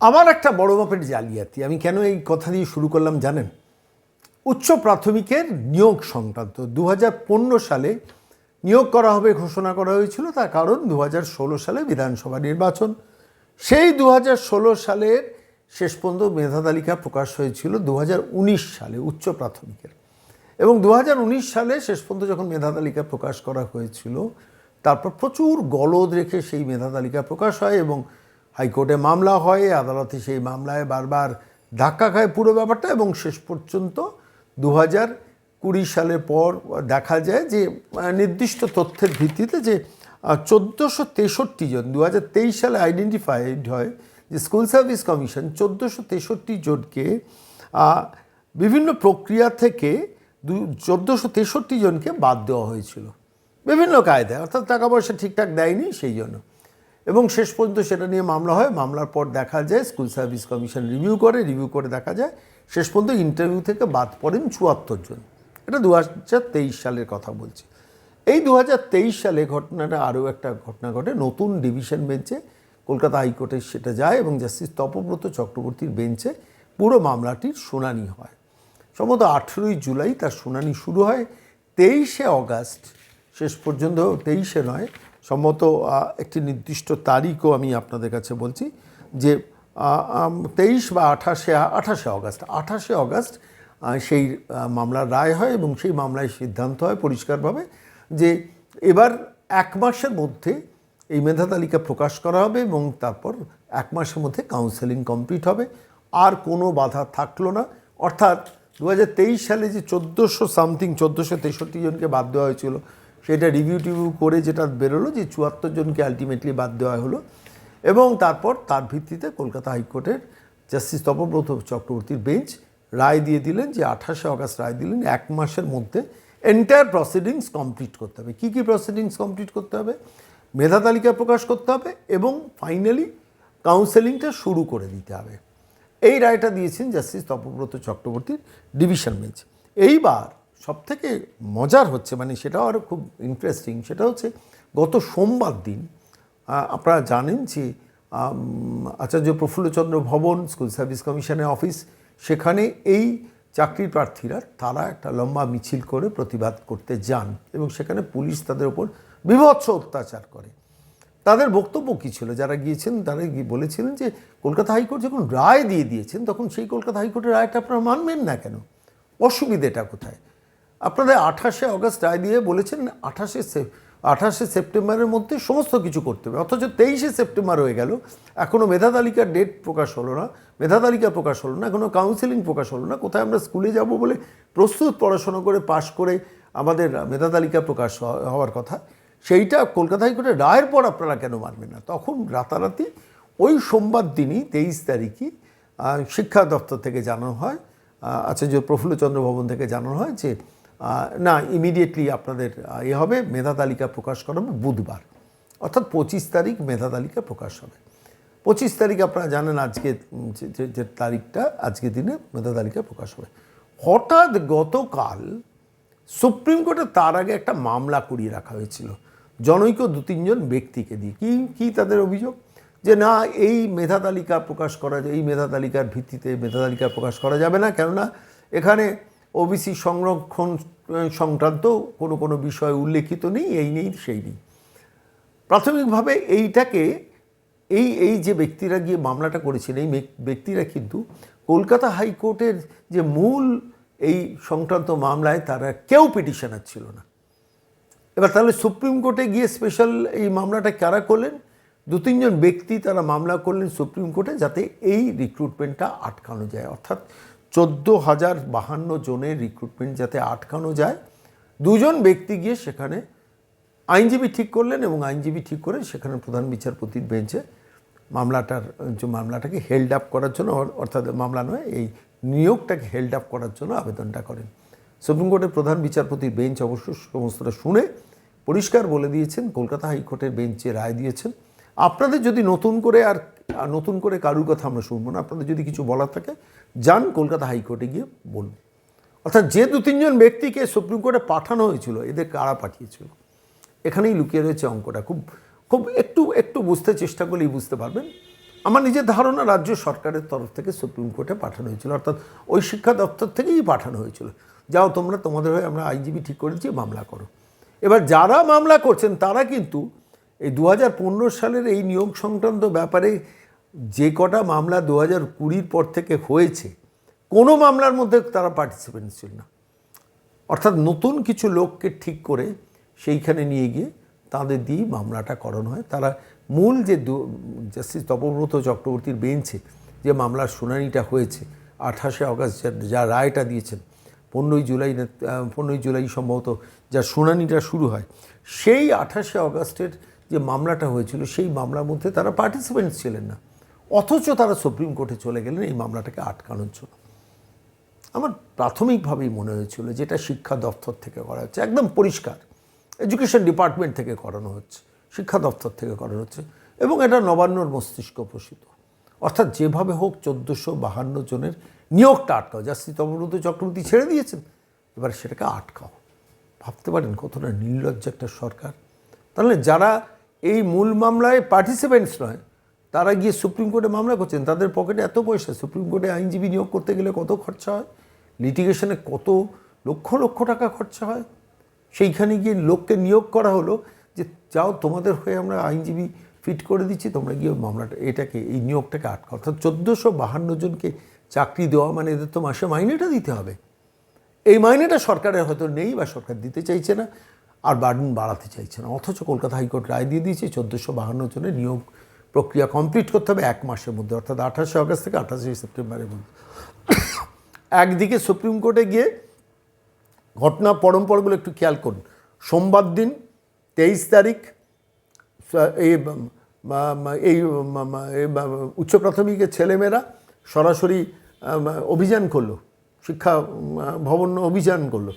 আমার একটা বড় মাপের জালিয়াতি। আমি কেন এই কথা দিয়ে শুরু করলাম জানেন? উচ্চ প্রাথমিকের নিয়োগ সংক্রান্ত। দু হাজার পনেরো সালে নিয়োগ করা হবে, ঘোষণা করা হয়েছিল, তার কারণ দু হাজার ষোলো সালে বিধানসভা নির্বাচন। সেই দু হাজার ষোলো সালের শেষ পর্যন্ত মেধা তালিকা প্রকাশ হয়েছিল দু হাজার উনিশ সালে উচ্চ প্রাথমিকের। এবং দু হাজার উনিশ সালে শেষ পর্যন্ত যখন মেধা তালিকা প্রকাশ করা হয়েছিল, তারপর প্রচুর গলদ রেখে সেই মেধা তালিকা প্রকাশ হয় এবং হাইকোর্টে মামলা হয়, আদালতে সেই মামলায় বারবার ধাক্কা খায় পুরো ব্যাপারটা এবং শেষ পর্যন্ত দু হাজার কুড়ি সালের পর দেখা যায় যে নির্দিষ্ট তথ্যের ভিত্তিতে যে চোদ্দোশো তেষট্টি জন দু হাজার তেইশ সালে আইডেন্টিফাইড হয় যে স্কুল সার্ভিস কমিশন চোদ্দোশো তেষট্টি জনকে বিভিন্ন প্রক্রিয়া থেকে দু, চোদ্দোশো তেষট্টি জনকে বাদ দেওয়া হয়েছিল। বিভিন্ন কায়দায়, অর্থাৎ টাকা পয়সা ঠিকঠাক দেয়নি সেই জন্য। এবং শেষ পর্যন্ত সেটা নিয়ে মামলা হয়। মামলার পর দেখা যায়, স্কুল সার্ভিস কমিশন রিভিউ করে রিভিউ করে দেখা যায়, শেষ পর্যন্ত ইন্টারভিউ থেকে বাদ পড়েন চুয়াত্তর জন। এটা দু হাজার তেইশ সালের কথা বলছি। এই দু হাজার তেইশ সালে ঘটনাটা আরও একটা ঘটনা ঘটে। নতুন ডিভিশন বেঞ্চে কলকাতা হাইকোর্টে সেটা যায় এবং জাস্টিস তপব্রত চক্রবর্তীর বেঞ্চে পুরো মামলাটির শুনানি হয়। সম্ভবত আঠেরোই জুলাই তার শুনানি শুরু হয়। তেইশে অগাস্ট, শেষ পর্যন্ত তেইশে নয় আহ, একটি নির্দিষ্ট তারিখও আমি আপনাদের কাছে বলছি যে তেইশ বা আঠাশে আঠাশে অগাস্ট আঠাশে অগাস্ট সেই মামলার রায় হয় এবং সেই মামলায় সিদ্ধান্ত হয় পরিষ্কারভাবে যে এবার এক মাসের মধ্যে এই মেধা তালিকা প্রকাশ করা হবে এবং তারপর এক মাসের মধ্যে কাউন্সেলিং কমপ্লিট হবে। আর কোনো বাধা থাকল না। অর্থাৎ দু হাজার তেইশ সালে যে চোদ্দোশো সামথিং চোদ্দোশো তেষট্টি জনকে বাদ দেওয়া হয়েছিল সেটা রিভিউ টিভিউ করে যেটা বেরোলো যে চুয়াত্তর জনকে আলটিমেটলি বাদ দেওয়া হলো এবং তারপর তার ভিত্তিতে কলকাতা হাইকোর্টের জাস্টিস তপব্রত চক্রবর্তীর বেঞ্চ রায় দিয়ে দিলেন যে আঠাশে অগাস্ট রায় দিলেন এক মাসের মধ্যে এন্টায়ার প্রসিডিংস কমপ্লিট করতে হবে। কী কী প্রসিডিংস কমপ্লিট করতে হবে? মেধা তালিকা প্রকাশ করতে হবে এবং ফাইনালি কাউন্সেলিংটা শুরু করে দিতে হবে। এই রায়টা দিয়েছেন জাস্টিস তপব্রত চক্রবর্তীর ডিভিশন বেঞ্চ এইবার সবথেকে মজার হচ্ছে মানে সেটাও আরও খুব ইন্টারেস্টিং সেটা হচ্ছে গত সোমবার দিন আপনারা জানেন যে আচার্য প্রফুল্লচন্দ্র ভবন স্কুল সার্ভিস কমিশনের অফিস সেখানে এই চাকরির প্রার্থীরা, তারা একটা লম্বা মিছিল করে প্রতিবাদ করতে যান এবং সেখানে পুলিশ তাদের ওপর বিভৎস অত্যাচার করে। তাদের বক্তব্য কী ছিল? যারা গিয়েছেন, তারা বলেছিলেন যে, কলকাতা হাইকোর্ট যখন রায় দিয়ে দিয়েছেন, তখন সেই কলকাতা হাইকোর্টের রায়টা আপনারা মানবেন না কেন? অসুবিধেটা কোথায়? আপনাদের আঠাশে অগস্ট রায় দিয়ে বলেছেন আঠাশে আঠাশে সেপ্টেম্বরের মধ্যে সমস্ত কিছু করতে হবে। অথচ তেইশে সেপ্টেম্বর হয়ে গেল এখনও মেধা তালিকার ডেট প্রকাশ হলো না, মেধা তালিকা প্রকাশ হলো না এখনও কাউন্সিলিং প্রকাশ হলো না, কোথায় আমরা স্কুলে যাব বলে প্রস্তুত পড়াশোনা করে, পাশ করে আমাদের মেধা তালিকা প্রকাশ হওয়ার কথা, সেইটা কলকাতা হাইকোর্টের রায়ের পর আপনারা কেন মানবেন না? তখন রাতারাতি ওই সোমবার দিনই, তেইশ তারিখই শিক্ষা দপ্তর থেকে জানানো হয় আচার্য প্রফুল্লচন্দ্র ভবন থেকে জানানো হয় যে না ইমিডিয়েটলি আপনাদের এ হবে, মেধা তালিকা প্রকাশ করা হবে বুধবার। অর্থাৎ পঁচিশ তারিখ মেধা তালিকা প্রকাশ হবে। পঁচিশ তারিখ আপনারা জানেন আজকে যে- তারিখটা, আজকে দিনে মেধা তালিকা প্রকাশ হবে। হঠাৎ গতকাল সুপ্রিম কোর্টে তার আগে একটা মামলা করিয়ে রাখা হয়েছিল, জনৈক দু তিনজন ব্যক্তিকে দিয়ে। কি কি তাদের অভিযোগ? যে না, এই মেধা তালিকা প্রকাশ করা, এই মেধা তালিকার ভিত্তিতে মেধা তালিকা প্রকাশ করা যাবে না, কেননা এখানে ওবিসি সংরক্ষণ সংক্রান্ত কোনো কোনো বিষয় উল্লেখিত নেই, এই নেই, সেই নেই। প্রাথমিকভাবে এইটাকে, এই এই যে ব্যক্তিরা গিয়ে মামলাটা করেছেন, এই ব্যক্তিরা কিন্তু কলকাতা হাইকোর্টের যে মূল এই সংক্রান্ত মামলায় তারা কেউ পিটিশনার ছিল না। এবার তাহলে সুপ্রিম কোর্টে গিয়ে স্পেশাল এই মামলাটা কারা করলেন? দু, তিনজন ব্যক্তি তারা মামলা করলেন সুপ্রিম কোর্টে যাতে এই রিক্রুটমেন্টটা আটকানো যায়। অর্থাৎ চোদ্দ হাজার বাহান্ন জনের রিক্রুটমেন্ট যাতে আটকানো যায়। দুজন ব্যক্তি গিয়ে সেখানে আইনজীবী ঠিক করলেন এবং আইনজীবী ঠিক করে সেখানে প্রধান বিচারপতির বেঞ্চে মামলাটার, যে মামলাটাকে হেল্ড আপ করার জন্য, অর্থাৎ মামলা নয়, এই নিয়োগটাকে হেল্ড আপ করার জন্য আবেদনটা করেন। সুপ্রিম কোর্টের প্রধান বিচারপতির বেঞ্চ অবশ্য সমস্তটা শুনে পরিষ্কার বলে দিয়েছেন, কলকাতা হাইকোর্টের বেঞ্চে রায় দিয়েছেন। আপনাদের যদি নতুন করে আর নতুন করে কারুর কথা আমরা শুনব না, আপনাদের যদি কিছু বলার থাকে, যান কলকাতা হাইকোর্টে গিয়ে বলুন। অর্থাৎ যে দু তিনজন ব্যক্তিকে সুপ্রিম কোর্টে পাঠানো হয়েছিল, এদের কারা পাঠিয়েছিল? এখানেই লুকিয়ে রয়েছে অঙ্কটা। খুব খুব একটু একটু বুঝতে চেষ্টা করলেই বুঝতে পারবেন। আমার নিজের ধারণা রাজ্য সরকারের তরফ থেকে সুপ্রিম কোর্টে পাঠানো হয়েছিল, অর্থাৎ ওই শিক্ষা দপ্তর থেকেই পাঠানো হয়েছিল। যাও তোমরা, তোমাদের হয়ে আমরা আইনজীবী ঠিক করেছি, মামলা করো। এবার যারা মামলা করছেন, তারা কিন্তু এই দু হাজার পনেরো সালের এই নিয়োগ সংক্রান্ত ব্যাপারে যে কটা মামলা দু হাজার কুড়ির পর থেকে হয়েছে, কোনো মামলার মধ্যে তারা পার্টিসিপেন্ট ছিল না। অর্থাৎ নতুন কিছু লোককে ঠিক করে সেইখানে নিয়ে গিয়ে তাদের দিয়েই মামলাটা করানো হয়। তারা মূল যে জাস্টিস তপব্রত চক্রবর্তীর বেঞ্চে যে মামলার শুনানিটা হয়েছে, আঠাশে অগস্ট যা- রায়টা দিয়েছেন, পনেরোই জুলাই পনেরোই জুলাই সম্ভবত যা শুনানিটা শুরু হয়, সেই আঠাশে অগস্টের যে মামলাটা হয়েছিল, সেই মামলার মধ্যে তারা পার্টিসিপেন্ট ছিলেন না। অথচ তারা সুপ্রিম কোর্টে চলে গেলেন এই মামলাটাকে আটকানোর জন্য। আমার প্রাথমিকভাবেই মনে হয়েছিল যেটা শিক্ষা দপ্তর থেকে করা হচ্ছে। একদম পরিষ্কার। এডুকেশন ডিপার্টমেন্ট থেকে করানো হচ্ছে। শিক্ষা দপ্তর থেকে করানো হচ্ছে এবং এটা নবান্নর মস্তিষ্ক প্রসূত অর্থাৎ যেভাবে হোক চোদ্দোশো বাহান্ন জনের নিয়োগটা আটকাও। জাস্তি তমব্রত চক্রবর্তী ছেড়ে দিয়েছেন। এবার সেটাকে আটকাও। ভাবতে পারেন কতটা নির্লজ্জ একটা সরকার। তাহলে যারা এই মূল মামলায় পার্টিসিপেন্টস নয়। তারা গিয়ে সুপ্রিম কোর্টে মামলা করছেন। তাদের পকেটে এত পয়সা। সুপ্রিম কোর্টে আইনজীবী নিয়োগ করতে গেলে কত খরচা হয়? লিটিগেশনে কত লক্ষ লক্ষ টাকা খরচা হয়? সেইখানে গিয়ে লোককে নিয়োগ করা হলো যে, যাও, তোমাদের হয়ে আমরা আইনজীবী ফিট করে দিচ্ছি। তোমরা গিয়ে মামলাটা, এটাকে, এই নিয়োগটাকে আটকা অর্থাৎ চোদ্দোশো বাহান্ন জনকে চাকরি দেওয়া মানে এদের তো মাসে মাইনেটা দিতে হবে। এই মাইনেটা সরকারের হয়তো নেই বা সরকার দিতে চাইছে না। আর বার্ডেন বাড়াতে চাইছে না। অথচ কলকাতা হাইকোর্ট রায় দিয়ে দিয়েছে, চোদ্দোশো বাহান্ন জনের নিয়োগ প্রক্রিয়া কমপ্লিট করতে হবে এক মাসের মধ্যে, অর্থাৎ আঠাশে আগস্ট থেকে আঠাশে সেপ্টেম্বরের মধ্যে। একদিকে সুপ্রিম কোর্টে গিয়ে ঘটনা পরম্পরাগুলো একটু খেয়াল করুন। সোমবার দিন তেইশ তারিখ, এই এই উচ্চ প্রাথমিকের ছেলেমেয়েরা সরাসরি অভিযান করল, শিক্ষা ভবন অভিযান করল।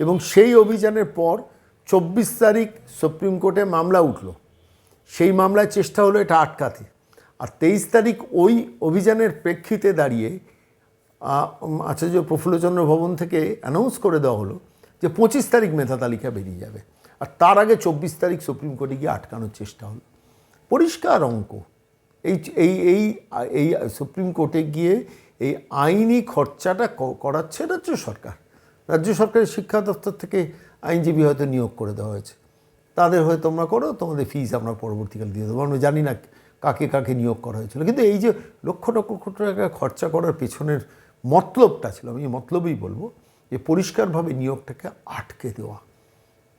এবং সেই অভিযানের পর চব্বিশ তারিখ সুপ্রিম কোর্টে মামলা উঠল। সেই মামলায় চেষ্টা হলো এটা আটকাতে। আর তেইশ তারিখ ওই অভিযানের প্রেক্ষিতে দাঁড়িয়ে আচার্য প্রফুল্লচন্দ্র ভবন থেকে অ্যানাউন্স করে দেওয়া হলো যে পঁচিশ তারিখ মেধা তালিকা বেরিয়ে যাবে। আর তার আগে চব্বিশ তারিখ সুপ্রিম কোর্টে গিয়ে আটকানোর চেষ্টা হলো। পরিষ্কার অঙ্ক। এই এই এই এই সুপ্রিম কোর্টে গিয়ে এই আইনি খরচাটা করাচ্ছে রাজ্য সরকার। রাজ্য সরকারের শিক্ষা দপ্তর থেকে আইনজীবী হয়তো নিয়োগ করে দেওয়া হয়েছে। তাদের হয়ে তোমরা করো, তোমাদের ফিজ আমরা পরবর্তীকালে দিয়ে দেবো। আমরা জানি না কাকে কাকে নিয়োগ করা হয়েছিল। কিন্তু এই যে লক্ষ লক্ষ টাকা খরচা করার পেছনের মতলবটা ছিল, আমি মতলবই বলব যে পরিষ্কারভাবে নিয়োগটাকে আটকে দেওয়া।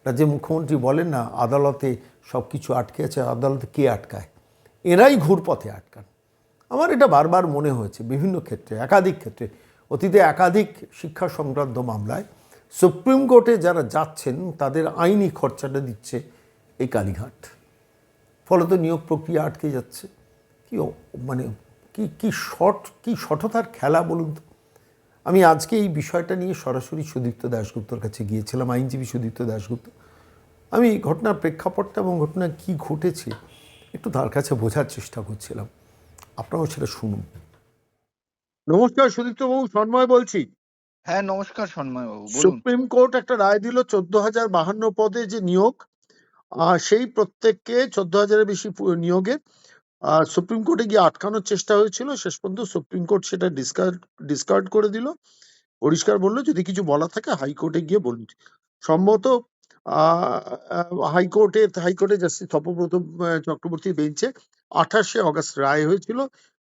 রাজ্যের মুখ্যমন্ত্রী বলেন না, আদালতে সব কিছু আটকে আছে, আদালতে কে আটকায়? এরাই ঘুরপথে আটকান। আমার এটা বারবার মনে হয়েছে বিভিন্ন ক্ষেত্রে, একাধিক ক্ষেত্রে। অতীতে একাধিক শিক্ষা সংক্রান্ত মামলায় সুপ্রিম কোর্টে যারা যাচ্ছেন, তাদের আইনি খরচাটা দিচ্ছে এই কালীঘাট। ফলত নিয়োগ প্রক্রিয়া আটকে যাচ্ছে। কি মানে কি কি শর্ট কি সঠতার খেলা বলুন তো? আমি আজকে এই বিষয়টা নিয়ে সরাসরি সুদীপ্ত দাশগুপ্তর কাছে গিয়েছিলাম, আইনজীবী সুদীপ্ত দাশগুপ্ত। আমি ঘটনার প্রেক্ষাপটটা এবং ঘটনা কি ঘটেছে একটু তার কাছে বোঝার চেষ্টা করছিলাম। আপনারাও সেটা শুনুন। নমস্কার সুদীপ্ত বাবু সন্ময় বলছি। হ্যাঁ নমস্কার সন্ময় বাবু সুপ্রিম কোর্ট একটা রায় দিল চোদ্দ হাজার বাহান্ন পদে যে নিয়োগ সেই প্রত্যেককে চোদ্দ হাজারের বেশি নিয়োগে সুপ্রিম কোর্টে গিয়ে আটকানোর চেষ্টা হয়েছিল। শেষ পর্যন্ত সুপ্রিম কোর্ট সেটা ডিসকার্ড ডিসকার্ড করে দিল। পরিষ্কার বলল যদি কিছু বলা থাকে হাইকোর্টে গিয়ে বলুন। সম্ভবত হাইকোর্টে হাইকোর্টে জাস্টিস তপব্রত আহ, চক্রবর্তীর বেঞ্চে আঠাশে অগস্ট রায় হয়েছিল।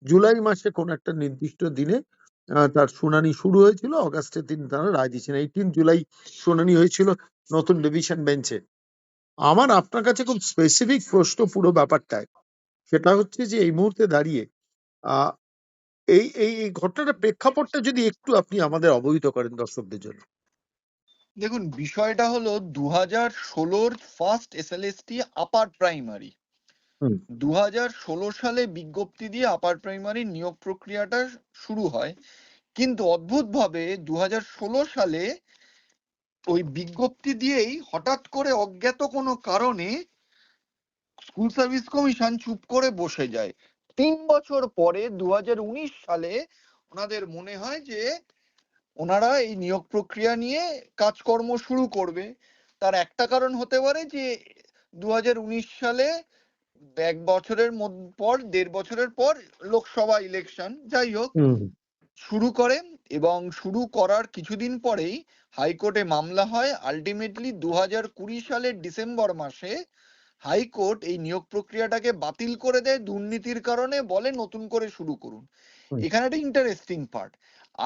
জুলাই মাসে কোন একটা নির্দিষ্ট দিনে তার শুনানি শুরু হয়েছিল। অগাস্টের দিন তারা রায় দিয়েছেন। এইটিন জুলাই শুনানি হয়েছিল নতুন ডিভিশন বেঞ্চে আমার, আপনার কাছে খুব স্পেসিফিক প্রশ্ন পুরো ব্যাপারটায়। সেটা হচ্ছে যে, এই মুহূর্তে দাঁড়িয়ে এই এই এই ঘটনাটার প্রেক্ষাপটটা যদি একটু আপনি আমাদের অবহিত করেন দর্শকদের জন্য। দেখুন, বিষয়টা হলো দু হাজার ষোলোর ফার্স্ট এসএলএসটি আপার প্রাইমারি। দু হাজার ষোলো সালে বিজ্ঞপ্তি দিয়ে আপার প্রাইমারি নিয়োগ প্রক্রিয়াটা শুরু হয়। কিন্তু হাজার ষোলো সালে ওই বিজ্ঞপ্তি দিয়েই হঠাৎ করে অজ্ঞাত কোনো কারণে স্কুল সার্ভিস কমিশন চুপ করে বসে যায়। তিন বছর পরে দু হাজার উনিশ সালে ওনাদের মনে হয় যে ওনারা এই নিয়োগ প্রক্রিয়া নিয়ে কাজকর্ম শুরু করবে। তার একটা কারণ হতে পারে যে দু হাজার উনিশ সালে এক বছরের পর দেড় বছরের পর লোকসভা ইলেকশন যাই হোক শুরু করে এবং শুরু করার কিছুদিন পরেই হাইকোর্টে মামলা হয়। আলটিমেটলি দু হাজার কুড়ি সালের ডিসেম্বর মাসে হাইকোর্ট এই নিয়োগ প্রক্রিয়াটাকে বাতিল করে দেয় দুর্নীতির কারণে বলে নতুন করে শুরু করুন। এখানে একটা ইন্টারেস্টিং পার্ট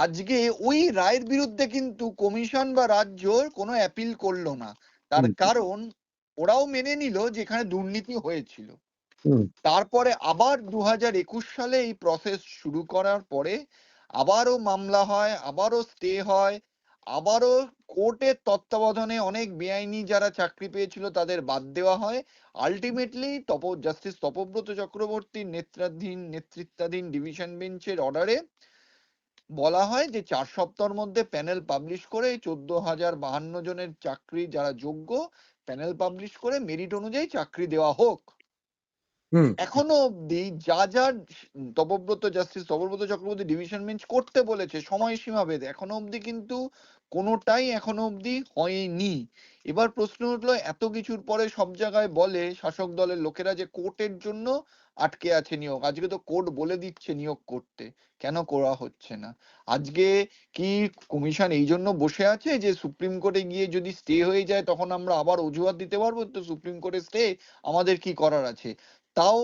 আজকে ওই রায়ের বিরুদ্ধে কিন্তু কমিশন বা রাজ্য কোনো অ্যাপিল করল না। তার কারণ ওরাও মেনে নিল যে এখানে দুর্নীতি হয়েছিল। তারপরে আবার দু হাজার একুশ সালে এই প্রসেস শুরু করার পরে আবারও মামলা হয়, আবারও স্টে হয়, আবারও কোর্টের তত্ত্বাবধানে অনেক বেআইনি যারা চাকরি পেয়েছিল তাদের বাদ দেওয়া হয়। আলটিমেটলি তপ জাস্টিস তপব্রত চক্রবর্তীর নেতৃত্বাধীন নেতৃত্বাধীন ডিভিশন বেঞ্চের অর্ডারে বলা হয় যে চার সপ্তাহের মধ্যে প্যানেল পাবলিশ করে চোদ্দ হাজার বাহান্ন জনের চাকরি যারা যোগ্য প্যানেল পাবলিশ করে মেরিট অনুযায়ী চাকরি দেওয়া হোক। এখনও অবধি যা যা, Tapabrata justice, Tapabrata Chakraborty division bench করতে বলেছে, সময়সীমা ভেদে। এখনও অবধি কিন্তু কোনোটাই এখনও অবধি হয়নি। এবার প্রশ্ন উঠল, এত কিছুর পরে সব জায়গায় বলে শাসক দলের লোকেরা যে কোর্টের জন্য আটকে আছে নিয়োগ। আজকে তো কোর্ট বলে দিচ্ছে নিয়োগ করতে। কেন করা হচ্ছে না? আজকে কি কমিশন এই জন্য বসে আছে যে সুপ্রিম কোর্টে গিয়ে যদি স্টে হয়ে যায়, তখন আমরা আবার অজুহাত দিতে পারব? তো সুপ্রিম কোর্টে স্টে আমাদের কি করার আছে? তাও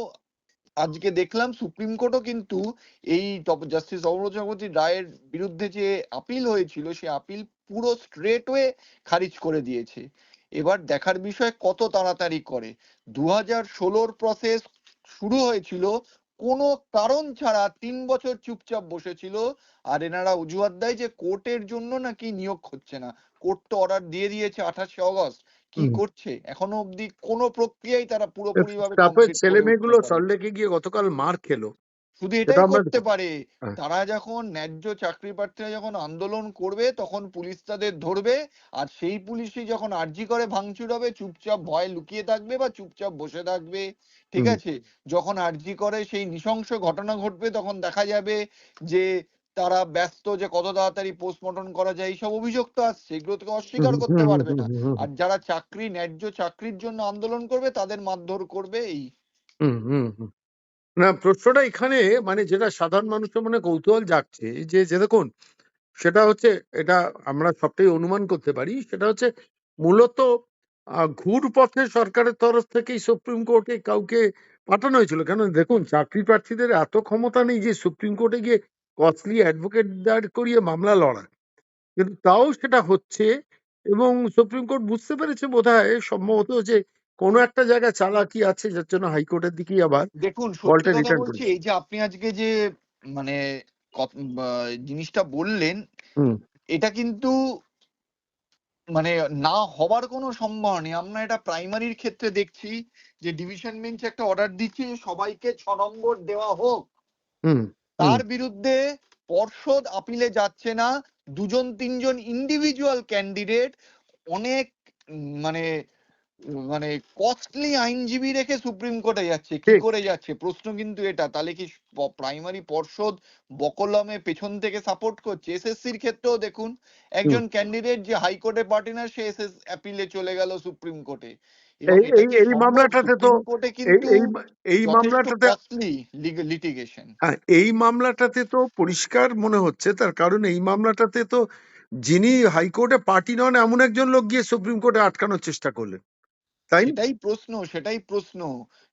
আজকে দেখলাম সুপ্রিম কোর্টও কিন্তু এই জাস্টিস অমরনাথ চক্রবর্তীর রায়ের বিরুদ্ধে যে আপিল হয়েছিল সেই আপিল পুরো স্ট্রেট ওয়ে খারিজ করে দিয়েছে। এবার দেখার বিষয় কত তাড়াতাড়ি করে। দু হাজার ষোলোর প্রসেস শুরু হয়েছিল, কোনো কারণ ছাড়া তিন বছর চুপচাপ বসেছিল, আর এনারা অজুহাত দেয় যে কোর্টের জন্য নাকি নিয়োগ হচ্ছে না। কোর্ট তো অর্ডার দিয়ে দিয়েছে আঠাশে অগস্ট। কি করছে? এখনও অবধি কোনো প্রক্রিয়াই তারা পুরোপুরি ভাবে তারপরে ছেলে মেয়েগুলো সল্টলেকে গিয়ে গতকাল মার খেলো। শুধু এটাই করতে পারে। হ্যাঁ। তারা যখন ন্যায্য চাকরি প্রার্থীরা যখন আন্দোলন করবে তখন পুলিশ তাদের ধরবে আর সেই পুলিশই যখন আর্জি করে ভাঙচুর হবে চুপচাপ ভয় লুকিয়ে থাকবে বা চুপচাপ বসে থাকবে ঠিক আছে? যখন আর্জি করে সেই নৃশংস ঘটনা ঘটবে তখন দেখা যাবে যে তারা ব্যস্ত যে কত তাড়াতাড়ি পোস্টমর্টম করা যায় এইসব অভিযোগ তো আসছে। এগুলো থেকে অস্বীকার করতে পারবে না। আর যারা চাকরি ন্যায্য চাকরির জন্য আন্দোলন করবে তাদের মারধর করবে এই। না প্রশ্নটা এখানে মানে যেটা সাধারণ মানুষের মনে কৌতূহল জাগছে যে যে দেখুন সেটা হচ্ছে এটা আমরা সবটাই অনুমান করতে পারি সেটা হচ্ছে মূলত ঘুর পথে সরকারের তরফ থেকেই সুপ্রিম কোর্টে কাউকে পাঠানো হয়েছিল। কেন দেখুন চাকরি প্রার্থীদের এত ক্ষমতা নেই যে সুপ্রিম কোর্টে গিয়ে কস্টলি অ্যাডভোকেট দাঁড় করিয়ে মামলা লড়া কিন্তু তাও সেটা হচ্ছে এবং সুপ্রিম কোর্ট বুঝতে পেরেছে বোধহয় সম্ভবত যে কোনো একটা জায়গায় চালাকি আছে যার জন্য হাইকোর্টের দিকেই আবার দেখুন বলছি এই যে আপনি আজকে যে মানে জিনিসটা বললেন এটা কিন্তু মানে না হবার কোনো সম্ভাবনা নেই। আমরা এটা প্রাইমারির ক্ষেত্রে দেখছি যে ডিভিশন বেঞ্চ একটা অর্ডার দিচ্ছে সবাইকে ছ নম্বর দেওয়া হোক। তার বিরুদ্ধে পর্ষদ আপিলে যাচ্ছে না। দুজন তিনজন ইন্ডিভিজুয়াল ক্যান্ডিডেট অনেক মানে মানে কস্টলি আইনজীবী রেখে সুপ্রিম কোর্টে যাচ্ছে কি করে যাচ্ছে? প্রশ্ন কিন্তু এটা তাহলে কি প্রাইমারি পর্ষদ বকলমে পেছন থেকে সাপোর্ট করছে? এসএসসির ক্ষেত্রেও দেখুন একজন ক্যান্ডিডেট যে হাইকোর্টে পার্টি না সে এসএস অ্যাপিলে চলে গেল সুপ্রিম কোর্টে। এই-? মামলাটাতে তো এই মামলাটাতে লিটিগেশন হ্যাঁ এই মামলাটাতে তো পরিষ্কার মনে হচ্ছে তার কারণ এই মামলাটাতে তো যিনি হাইকোর্টে পার্টি নন এমন একজন লোক গিয়ে সুপ্রিম কোর্টে আটকানোর চেষ্টা করলেন। তাই? সেটাই প্রশ্ন সেটাই প্রশ্ন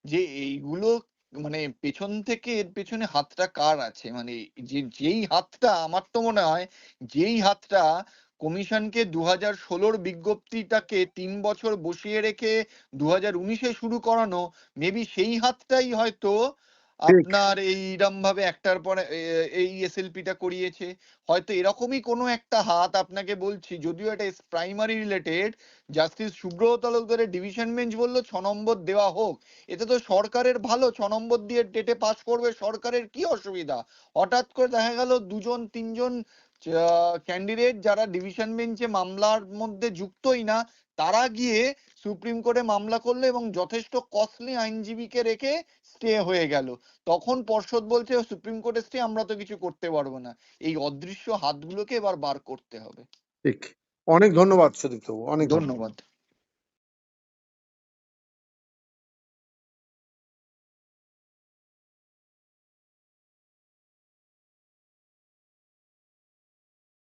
যে এইগুলো মানে পেছন থেকে এর পেছনে হাতটা কার আছে মানে যে, যেই হাতটা আমার তো মনে হয় যেই হাতটা কমিশনকে দু হাজার ষোলোর বিজ্ঞপ্তিটাকে তিন বছর বসিয়ে রেখে দু হাজার উনিশে শুরু করানো মেবি সেই হাতটাই হয়তো আপনার এইরম ভাবে একটার পরে এই এসএলপিটা করিয়েছে। হয়তো এরকমই কোনো একটা হাত আপনাকে বলছি, যদিও এটা প্রাইমারি রিলেটেড, জাস্টিস সুব্রত তালুকদারের ডিভিশন বেঞ্চ বলল ছ নম্বর দেওয়া হোক। এতে তো সরকারের ভালো, ছ নম্বর দিয়ে ডেটে পাস করবে সরকারের কি অসুবিধা? হঠাৎ করে দেখা গেল দুজন, তিনজন ক্যান্ডিডেট যারা ডিভিশন বেঞ্চে মামলার মধ্যে যুক্তই না তারা গিয়ে সুপ্রিম কোর্টে মামলা করল এবং যথেষ্ট কস্টলি আইনজীবীকে রেখে স্টে হয়ে গেল। তখন পর্ষদ বলছে সুপ্রিম কোর্টে স্টে আমরা তো কিছু করতে পারব না। এই অদৃশ্য হাতগুলোকে এবার বার করতে হবে। ঠিক। অনেক ধন্যবাদ সুদীপ্ত অনেক ধন্যবাদ। ধন্যবাদ।